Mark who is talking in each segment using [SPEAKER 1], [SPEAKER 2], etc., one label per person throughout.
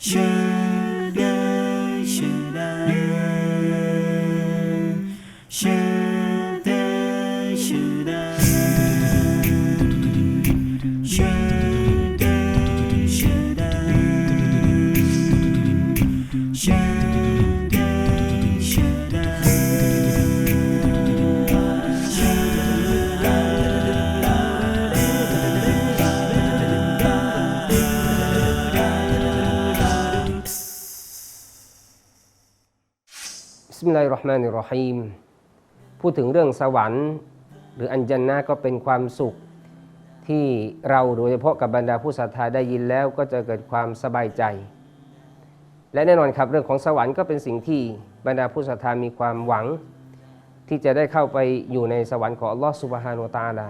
[SPEAKER 1] 宣 มิลลาฮิรเราะห์มานิรราะฮีมพูดถึงเรื่องสวรรค์ หรืออันจันนะก็เป็นความสุขที่เราโดยเฉพาะกับบรรดาผู้ศรัทธาได้ยินแล้วก็จะเกิดความสบายใจ และแน่นอนครับเรื่องของสวรรค์ก็เป็นสิ่งที่บรรดาผู้ศรัทธามีความหวัง ที่จะได้เข้าไปอยู่ในสวรรค์ของอัลลอฮ์สุบฮานุวะตาลา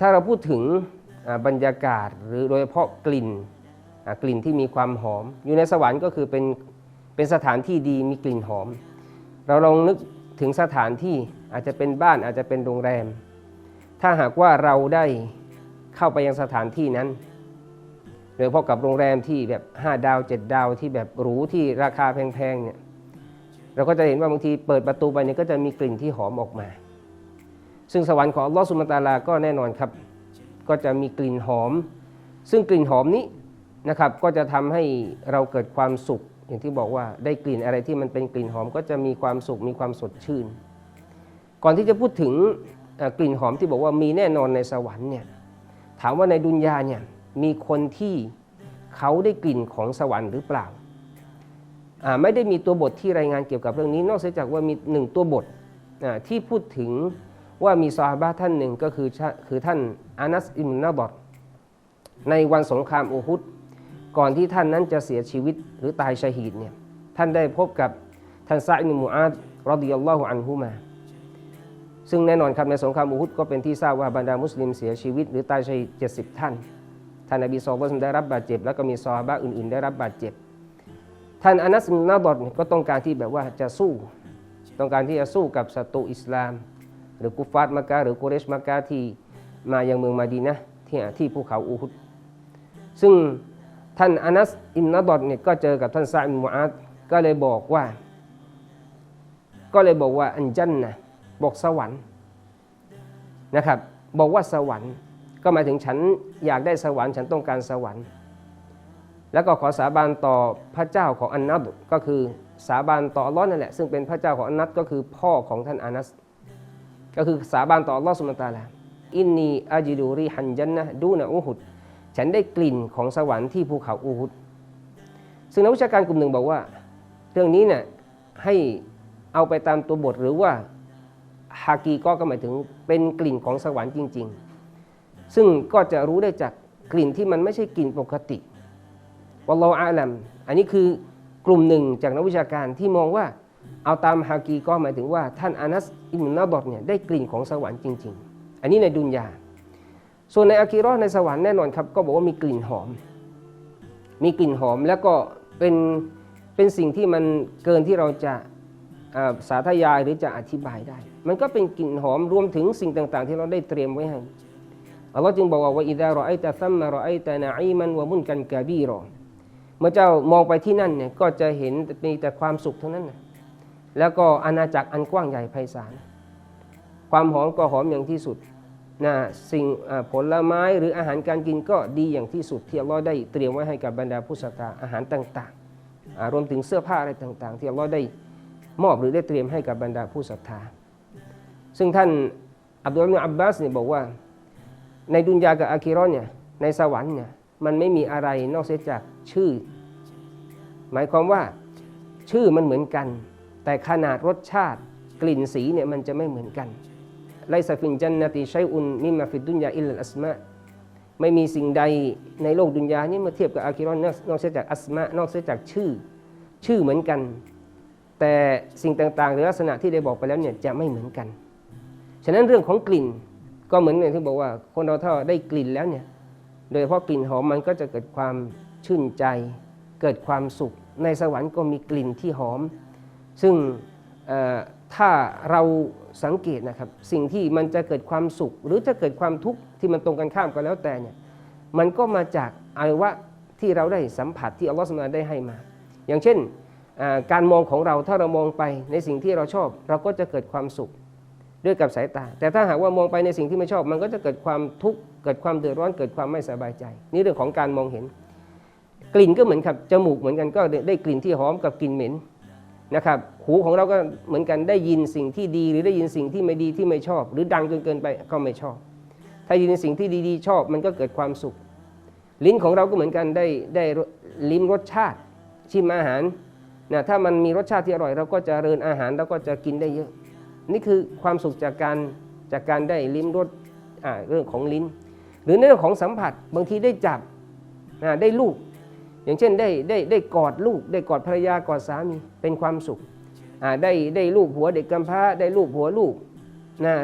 [SPEAKER 1] ถ้าเราพูดถึงบรรยากาศหรือโดยเฉพาะกลิ่นกลิ่นที่มีความหอม อยู่ในสวรรค์ก็คือเป็น เป็นสถานที่ดีมีกลิ่นหอม เราลองนึกถึงสถานที่อาจจะเป็นบ้านอาจจะเป็นโรงแรม ถ้าหากว่าเราได้เข้าไปยังสถานที่นั้นโดยเฉพาะกับโรงแรมที่แบบ 5 ดาว 7 ดาวที่แบบหรูที่ราคาแพงๆเนี่ยเราก็จะเห็นว่าบางทีเปิดประตูไปเนี่ยก็จะมีกลิ่นที่หอมออกมา ซึ่งสวรรค์ของอัลลอฮฺสุลตาลาก็แน่นอนครับ ก็จะมีกลิ่นหอม ซึ่งกลิ่นหอมนี้นะครับก็จะทำให้เราเกิดความสุข อย่างที่บอกว่าได้กลิ่นอะไรที่มันเป็นกลิ่นหอมก็จะมีความสุขมีความสดชื่น ก่อนที่จะพูดถึงกลิ่นหอมที่บอกว่ามีแน่นอนในสวรรค์เนี่ยถามว่าในดุนยาเนี่ยมีคนที่เขาได้กลิ่นของสวรรค์หรือเปล่า ไม่ได้มีตัวบทที่รายงานเกี่ยวกับเรื่องนี้ นอกเสียจากว่ามีหนึ่งตัวบทที่พูดถึงว่ามีซอฮาบะท่านหนึ่งก็คือคือท่านอานัสอิมุนนาบอดในวันสงครามอูฮุด ก่อนที่ท่านนั้นจะเสียชีวิตหรือตายชาฮีดเนี่ยท่านได้พบกับท่านซาอินุมูอาดรอดิยัลลอฮุอันฮุมา ซึ่งแน่นอนครับในสงครามอูฮุดก็เป็นที่ทราบว่าบรรดามุสลิมเสียชีวิต หรือตายชาฮีด70ท่าน ท่านนบีซอลลได้รับบาดเจ็บ แล้วก็มีซอฮาบะอื่นๆ ได้รับบาดเจ็บ ท่านอานัสอินนาบอดก็ต้องการที่แบบว่าจะสู้ ต้องการที่จะสู้กับศัตรูอิสลาม หรือกุฟาร์มักกะหรือกุเรชมักกะที่มายังเมืองมาดีนะที่ที่ภูเขาอูฮุดซึ่ง ท่านอานัสอิมนาบอดเนี่ยก็เจอกับท่านซาอิมมูอาดก็เลยบอกว่า ก็เลยบอกว่าอันจันนะบอกสวรรค์นะครับ บอกว่าสวรรค์ก็หมายถึงฉันอยากได้สวรรค์ฉันต้องการสวรรค์ แล้วก็ขอสาบานต่อพระเจ้าของอันนับก็คือสาบานต่ออัลลอฮ์นั่นแหละ ซึ่งเป็นพระเจ้าของอันนับก็คือพ่อของท่านอานัส ก็คือสาบานต่ออัลลอฮ์สุลตาละอินนีอาจิดูรีฮันจันนะดูนะอูฮุด ฉันได้กลิ่นของสวรรค์ที่ภูเขาอูฮุดซึ่งนักวิชาการกลุ่มหนึ่งบอกว่า เรื่องนี้เนี่ยให้เอาไปตามตัวบทหรือว่าฮากีก็ก็หมายถึงเป็นกลิ่นของสวรรค์จริง ๆ ซึ่งก็จะรู้ได้จากกลิ่นที่มันไม่ใช่กลิ่นปกติวัลลอฮอาลัมอันนี้คือกลุ่มหนึ่งจากนักวิชาการที่มองว่าเอาตามฮากีก็หมายถึงว่า ท่านอานัสอิมนุนาบอดเนี่ยได้กลิ่นของสวรรค์จริง ๆ อันนี้ในดุนยา ส่วนในอาคีราะห์ในสวรรค์แน่นอนครับ ก็บอกว่ามีกลิ่นหอม มีกลิ่นหอมแล้วก็เป็นเป็นสิ่งที่มันเกินที่เราจะสาธยายหรือจะอธิบายได้ มันก็เป็นกลิ่นหอมรวมถึงสิ่งต่างๆ ที่เราได้เตรียมไว้ให้อัลลอฮ์จึงบอกว่าว่าอิดารอไอตะซัมมารอไอตะนาอีมันวะมุนกันกาบีรอเมื่อเจ้ามองไปที่นั่นเนี่ยก็จะเห็นมีแต่ความสุขเท่านั้นนะแล้วก็อาณาจักรอันกว้างใหญ่ไพศาลความหอมก็หอมอย่างที่สุด นะสิ่งผลไม้หรืออาหารการกินก็ดีอย่างที่สุดที่อัลลอฮ์ได้เตรียมไว้ให้กับบรรดาผู้ศรัทธาอาหารต่างๆรวมถึงเสื้อผ้าอะไรต่างๆ ที่อัลลอฮ์ได้มอบหรือได้เตรียมให้กับบรรดาผู้ศรัทธา ซึ่งท่านอับดุลลาห์อิบนุอับบาสเนี่ยบอกว่า ในดุนยากับอาคิราะห์เนี่ยในสวรรค์เนี่ยมันไม่มีอะไรนอกเสียจากชื่อ หมายความว่าชื่อมันเหมือนกัน แต่ขนาดรสชาติกลิ่นสีเนี่ยมันจะไม่เหมือนกัน ไลซาฟินจันนติชัยอุนมิมาฟิดดุนยาอิลลัอัสมาไม่มีสิ่งใดในโลกดุนยานี้เมื่อเทียบกับอาคิรอนนอกเสียจากอัสมานอกเสียจากชื่อ ชื่อเหมือนกัน แต่สิ่งต่างๆหรือลักษณะที่ได้บอกไปแล้วเนี่ยจะไม่เหมือนกัน ฉะนั้นเรื่องของกลิ่นก็เหมือนอย่างที่บอกว่า คนเราถ้าได้กลิ่นแล้วเนี่ยโดยเฉพาะกลิ่นหอมมันก็จะเกิดความชื่นใจ เกิดความสุข ในสวรรค์ก็มีกลิ่นที่หอม ซึ่ง ถ้าเราสังเกตนะครับ สิ่งที่มันจะเกิดความสุข หรือจะเกิดความทุกข์ที่มันตรงกันข้ามกันแล้วแต่เนี่ยมันก็มาจากอวัยวะที่เราได้สัมผัสที่อัลลอฮฺสุบฮานะฮูวะตะอาลาได้ให้มา อย่างเช่นการมองของเราถ้าเรามองไปในสิ่งที่เราชอบ เราก็จะเกิดความสุขด้วยกับสายตา แต่ถ้าหากว่ามองไปในสิ่งที่ไม่ชอบ มันก็จะเกิดความทุกข์เกิดความเดือดร้อนเกิดความไม่สบายใจ นี่เรื่องของการมองเห็น กลิ่นก็เหมือนครับจมูกเหมือนกันก็ได้กลิ่นที่หอมกับกลิ่นเหม็น นะครับ หูของเราก็เหมือนกันได้ยินสิ่งที่ดี หรือได้ยินสิ่งที่ไม่ดีที่ไม่ชอบ หรือดังจนเกินไปก็ไม่ชอบ ถ้ายินสิ่งที่ดีๆ ชอบมันก็เกิดความสุข ลิ้นของเราก็เหมือนกันได้ได้ลิ้มรสชาติชิมอาหารนะถ้ามันมีรสชาติที่อร่อยเราก็จะเริญอาหารเราก็จะกินได้เยอะ นี่คือความสุขจากการจากการได้ลิ้มรสเรื่องของลิ้น หรือในเรื่องของสัมผัสบางทีได้จับอ่าได้ลูก อย่างเช่นได้ได้ได้กอดลูก ได้กอดภรรยากอดสามีเป็นความสุขได้ได้ลูกหัวเด็กกำพร้าได้ลูกหัวลูกนะ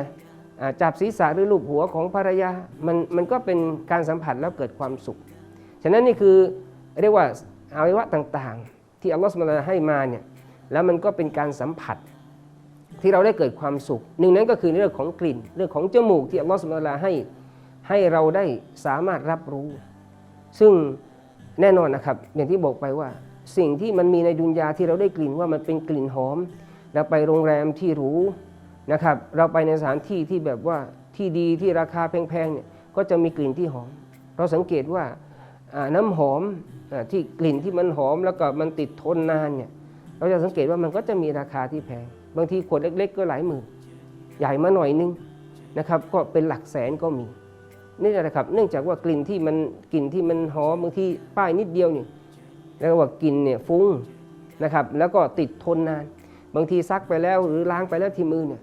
[SPEAKER 1] จับศีรษะหรือลูกหัวของภรรยามันมันก็เป็นการสัมผัสแล้วเกิดความสุข ฉะนั้นนี่คือเรียกว่าอวัยวะต่างๆ ที่อัลลอฮฺสุบานะฮูวะตะอาลาให้มาเนี่ยแล้วมันก็เป็นการสัมผัสที่เราได้เกิดความสุข หนึ่งนั้นก็คือเรื่องของกลิ่น เรื่องของจมูกที่อัลลอฮฺสุบานะฮูวะตะอาลาให้ให้เราได้สามารถรับรู้ ซึ่ง แน่นอนนะครับ อย่างที่บอกไปว่า สิ่งที่มันมีในดุนยาที่เราได้กลิ่นว่ามันเป็นกลิ่นหอม เราไปโรงแรมที่หรูนะครับ เราไปในสถานที่ที่แบบว่าที่ดีที่ราคาแพงๆเนี่ยก็จะมีกลิ่นที่หอม เราสังเกตว่าน้ำหอมอที่กลิ่นที่มันหอมแล้วก็มันติดทนนานเนี่ยเราจะสังเกตว่ามันก็จะมีราคาที่แพง บางทีขวดเล็ก ๆ ก็หลายหมื่นใหญ่มาหน่อยนึงนะครับ ก็เป็นหลักแสนก็มี นี่แหละครับ เนื่องจากว่ากลิ่นที่มันกลิ่นที่มันหอมบางทีป้ายนิดเดียวนี่แล้วว่ากลิ่นเนี่ยฟุ้งนะครับ แล้วก็ติดทนนาน บางทีซักไปแล้วหรือล้างไปแล้วที่มือเนี่ย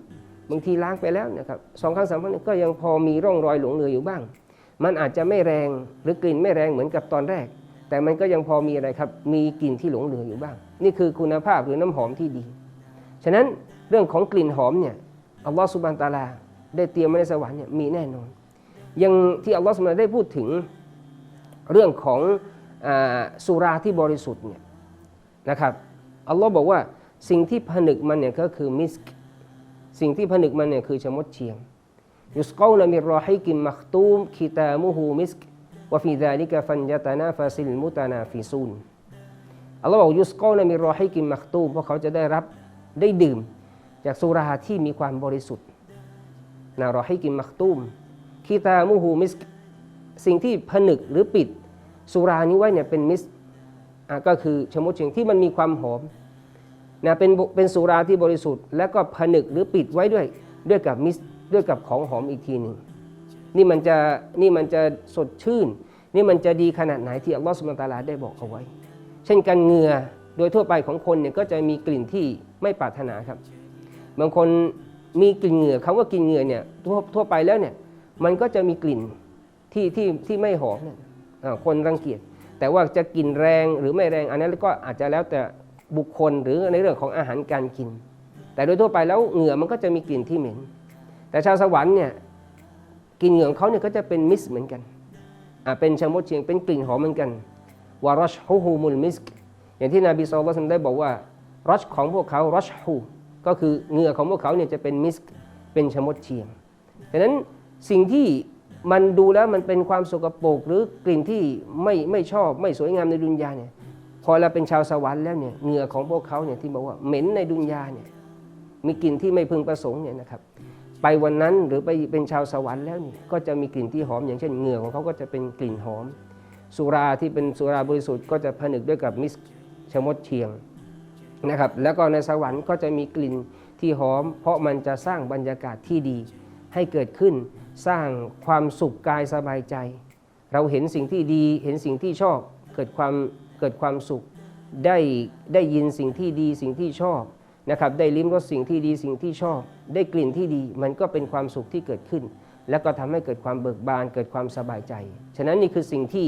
[SPEAKER 1] บางทีล้างไปแล้วนะครับสองครั้งสามครั้งก็ยังพอมีร่องรอยหลงเหลืออยู่บ้าง มันอาจจะไม่แรงหรือกลิ่นไม่แรงเหมือนกับตอนแรก แต่มันก็ยังพอมีอะไรครับ มีกลิ่นที่หลงเหลืออยู่บ้าง นี่คือคุณภาพหรือน้ำหอมที่ดี ฉะนั้นเรื่องของกลิ่นหอมเนี่ยอัลลอฮฺสุบานตาลา ได้เตรียมไว้ในสวรรค์เนี่ยมีแน่นอน ยังที่อัลลอฮฺสุบานตาลได้พูดถึงเรื่องของอสุราที่บริสุทธิ์เนี่ยนะครับอัลลอฮ์บอกว่าสิ่งที่ผนึกมันเนี่ยก็คือมิสก์สิ่งที่ผนึกมันเนี่ยคือชะมดเชียงยุสกาวนมิรอฮิกิมมัคตูมคิตามุฮูมิสก์วะฟีดาลิกะฟันยตานาฟาซิลมุตานาฟิซูนอัลลอฮ์บอกยุสกาวนมิรอฮิกิมมัคตูมเพราะเขาจะได้รับได้ดื่ม จากสุราที่มีความบริสุทธิ์นารอฮิกิมมัคตูม คีตามูฮูมิสสิ่งที่ผนึกหรือปิดสุรานี้ไว้เนี่ยเป็นมิสก็คือชะมดเชียงที่มันมีความหอมนะเป็นเป็นสุราที่บริสุทธิ์ แล้วก็ผนึกหรือปิดไว้ด้วยด้วยกับมิสด้วยกับของหอมอีกทีหนึ่งนี่มันจะนี่มันจะสดชื่น นี่มันจะดีขนาดไหนที่อัลลอฮฺสุบานตาลาได้บอกเอาไว้ เช่นกันเหงื่อโดยทั่วไปของคนเนี่ยก็จะมีกลิ่นที่ไม่ปรารถนาครับ บางคนมีกลิ่นเหงื่อคำว่ากินเหงื่อเนี่ยทั่วทั่วไปแล้วเนี่ย มันก็จะมีกลิ่นที่ที่ที่ไม่หอมเนี่ยคนรังเกียจ แต่ว่าจะกลิ่นแรงหรือไม่แรง อันนั้นก็อาจจะแล้วแต่บุคคลหรือในเรื่องของอาหารการกิน แต่โดยทั่วไปแล้วเหงื่อมันก็จะมีกลิ่นที่เหม็น แต่ชาวสวรรค์เนี่ยกลิ่นเหงื่อของเขาเนี่ยก็จะเป็นมิสเหมือนกันอ่าเป็นชมดเชียงเป็นกลิ่นหอมเหมือนกันวารชฮูฮูมุลมิสก์อย่างที่นบีสุลต่านได้บอกว่ารัชของพวกเขารัชฮูก็คือเหงื่อของพวกเขาเนี่ยจะเป็นมิสเป็นชมดเชียงดังนั้น สิ่งที่มันดูแล้วมันเป็นความสกปรกหรือกลิ่นที่ไม่ไม่ชอบไม่สวยงามในดุนยาเนี่ยพอเราเป็นชาวสวรรค์แล้วเนี่ยเหงื่อของพวกเขาเนี่ยที่บอกว่าเหม็นในดุนยาเนี่ยมีกลิ่นที่ไม่พึงประสงค์เนี่ยนะครับ ไปวันนั้นหรือไปเป็นชาวสวรรค์แล้วนี่ก็จะมีกลิ่นที่หอม อย่างเช่นเหงื่อของเขาก็จะเป็นกลิ่นหอม สุราที่เป็นสุราบริสุทธิ์ก็จะผนึกด้วยกับมิสชมดเชียงนะครับ แล้วก็ในสวรรค์ก็จะมีกลิ่นที่หอม เพราะมันจะสร้างบรรยากาศที่ดีให้เกิดขึ้น สร้างความสุขกายสบายใจ เราเห็นสิ่งที่ดี เห็นสิ่งที่ชอบ เกิดความเกิดความสุข ได้ได้ยินสิ่งที่ดีสิ่งที่ชอบนะครับ ได้ลิ้มรสสิ่งที่ดีสิ่งที่ชอบ ได้กลิ่นที่ดี มันก็เป็นความสุขที่เกิดขึ้น แล้วก็ทำให้เกิดความเบิกบาน เกิดความสบายใจ ฉะนั้นนี่คือสิ่งที่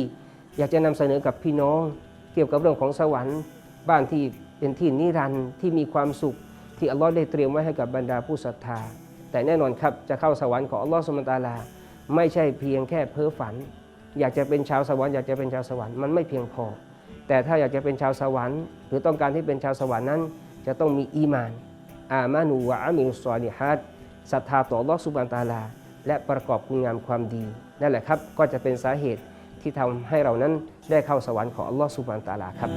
[SPEAKER 1] อยากจะนำเสนอกับพี่น้อง เกี่ยวกับเรื่องของสวรรค์บ้านที่เป็นที่นิรันดร์ที่มีความสุขที่อัลลอฮ์ได้เตรียมไว้ให้กับบรรดาผู้ศรัทธา แต่แน่นอนครับจะเข้าสวรรค์ของอัลลอฮ์สุลตาลา ไม่ใช่เพียงแค่เพ้อฝัน อยากจะเป็นชาวสวรรค์อยากจะเป็นชาวสวรรค์มันไม่เพียงพอ แต่ถ้าอยากจะเป็นชาวสวรรค์ หรือต้องการที่เป็นชาวสวรรค์นั้น จะต้องมีอีมาน อามานูวะอามินุสซอลิฮัดศรัทธาต่ออัลลอฮ์สุบานตาลา และประกอบคุณงามความดี นั่นแหละครับก็จะเป็นสาเหตุที่ทำให้เรานั้นได้เข้าสวรรค์ของอัลลอฮ์สุบฮานตาลาครับ